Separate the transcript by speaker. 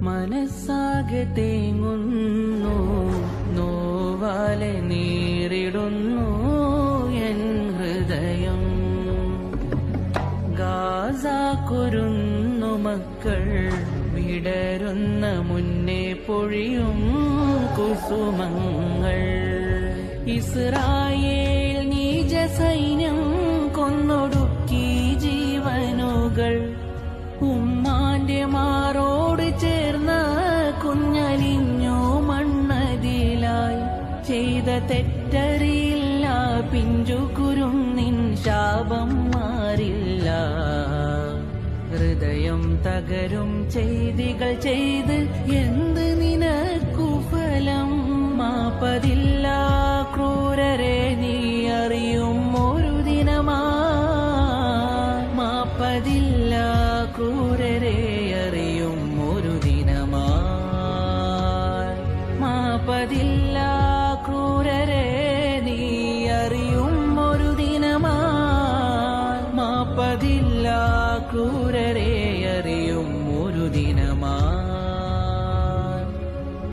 Speaker 1: മനസ്സാകെ തേങ്ങുന്നു നോവാലെ നേരിടുന്നു എൻ ഹൃദയം. ഗാസാക്കുരുന്നു കുരുന്നു മക്കൾ വിടരുന്ന മുന്നേ പൊഴിയും കുസുമങ്ങൾ. ഇസ്രായേൽ നീജ സൈന്യം കൊന്നൊടുക്കി ജീവനുകൾ. തെറ്ററിയില്ല പിഞ്ചു നിൻ ശാപം മാറില്ല. ഹൃദയം തകരും ചെയ്തികൾ ചെയ്ത് എന്ത് നിനക്കു ഫലം? മാപ്പതില്ല ക്രൂരരെ നീ അറിയും ഒരു ദിനമാ. മാപ്പതില്ല ക്രൂരരെ അറിയും ഒരു ദിനമാ. മാപ്പതില്ല ക്രൂരരെ അറിയും